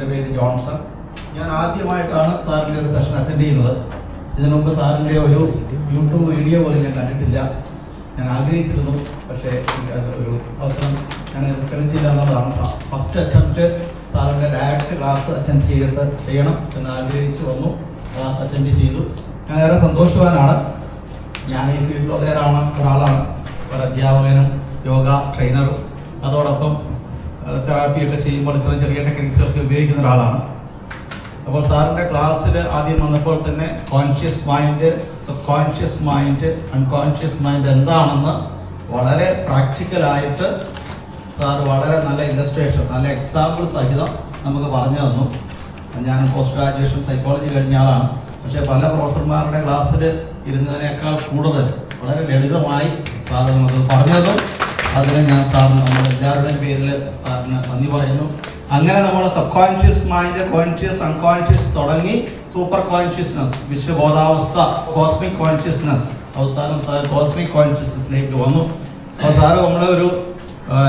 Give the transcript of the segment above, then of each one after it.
എന്റെ പേര് ജോൺസൺ. ഞാൻ ആദ്യമായിട്ടാണ് സാറിന്റെ ഒരു സെഷൻ അറ്റൻഡ് ചെയ്യുന്നത്. ഇതിനു മുമ്പ് സാറിന്റെ ഒരു യൂട്യൂബ് വീഡിയോ പോലും ഞാൻ കണ്ടിട്ടില്ല. ഞാൻ ആഗ്രഹിച്ചിരുന്നു പക്ഷേ ഒരു അവസരം ഞാൻ ശ്രമിച്ചില്ല എന്നുള്ളതാണ് ഫസ്റ്റ് അറ്റംപ്റ്റ് സാറിന്റെ ഡയറക്റ്റ് ക്ലാസ് അറ്റൻഡ് ചെയ്തിട്ട് ചെയ്യണം എന്ന് ആഗ്രഹിച്ചു വന്നു. ക്ലാസ് അറ്റൻഡ് ചെയ്തു. ഞാൻ ഏറെ സന്തോഷവാനാണ്. ഞാൻ ഈ ഫീൽഡിലുള്ള ഒരാളാണ്. ഒരു അധ്യാപകനും യോഗ ട്രെയിനറും അതോടൊപ്പം തെറാപ്പി ഒക്കെ ചെയ്യുമ്പോൾ ഇത്രയും ചെറിയ ടെക്നിക്സുകളൊക്കെ ഉപയോഗിക്കുന്ന ഒരാളാണ്. അപ്പോൾ സാറിന്റെ ക്ലാസ്സിൽ ആദ്യം വന്നപ്പോൾ തന്നെ conscious mind sub conscious mind unconscious mind എന്താണെന്ന് വളരെ പ്രാക്ടിക്കലായിട്ട് സാർ വളരെ നല്ല ഇല്ലസ്ട്രേഷൻ നല്ല എക്സാമ്പിൾ സഹിതം നമുക്ക് പറഞ്ഞു തന്നു. ഞാൻ പോസ്റ്റ് ഗ്രാജുവേഷൻ സൈക്കോളജി കഴിഞ്ഞ ആളാണ്. പക്ഷേ പല പ്രൊഫസർമാരുടെ ക്ലാസ്സിൽ ഇരുന്നതിനേക്കാൾ കൂടുതൽ വളരെ ലളിതമായി സാർ നമുക്ക് പറഞ്ഞതും അതിന് ഞാൻ സാറിന് നമ്മൾ എല്ലാവരുടെയും പേരിൽ സാറിന് നന്ദി പറയുന്നു. അങ്ങനെ നമ്മൾ sub conscious mind conscious unconscious തുടങ്ങി സൂപ്പർ കോൺഷ്യസ്നസ് വിശ്വബോധാവസ്ഥ കോസ്മിക് കോൺഷ്യസ്നസ് അവസാനം സാർ കോസ്മിക് കോൺഷ്യസ്നസ്സിലേക്ക് വന്നു. അപ്പോൾ സാറ് നമ്മുടെ ഒരു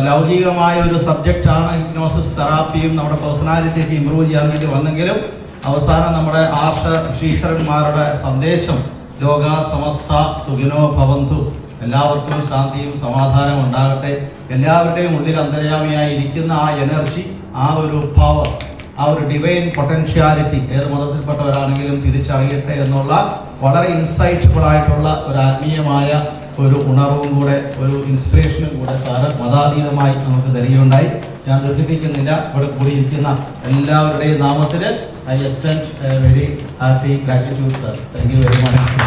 ലൗകികമായ ഒരു സബ്ജക്റ്റാണ് ഹിപ്നോസിസ് തെറാപ്പിയും നമ്മുടെ പേഴ്സണാലിറ്റിയൊക്കെ ഇമ്പ്രൂവ് ചെയ്യാൻ വേണ്ടി വന്നെങ്കിലും അവസാനം നമ്മുടെ ആർഷ ശീശ്വരന്മാരുടെ സന്ദേശം ലോക സമസ്ത സുഖിനോ ഭവന്തു. എല്ലാവർക്കും ശാന്തിയും സമാധാനവും ഉണ്ടാകട്ടെ. എല്ലാവരുടെയും ഉള്ളിൽ അന്തര്യാമിയായി ഇരിക്കുന്ന ആ എനർജി ആ ഒരു പവർ ആ ഒരു ഡിവൈൻ പൊട്ടൻഷ്യാലിറ്റി ഏത് മതത്തിൽപ്പെട്ടവരാണെങ്കിലും തിരിച്ചറിയട്ടെ എന്നുള്ള വളരെ ഇൻസൈറ്റബിൾ ആയിട്ടുള്ള ഒരു ആത്മീയമായ ഒരു ഉണർവും കൂടെ ഒരു ഇൻസ്പിറേഷനും കൂടെ സാറ് മതാതീതമായി നമുക്ക് തരികയുണ്ടായി. ഞാൻ ദീർഘിപ്പിക്കുന്നില്ല ഇവിടെ കൂടിയിരിക്കുന്ന എല്ലാവരുടെയും നാമത്തിൽ I extend very happy gratitude sir thank you very much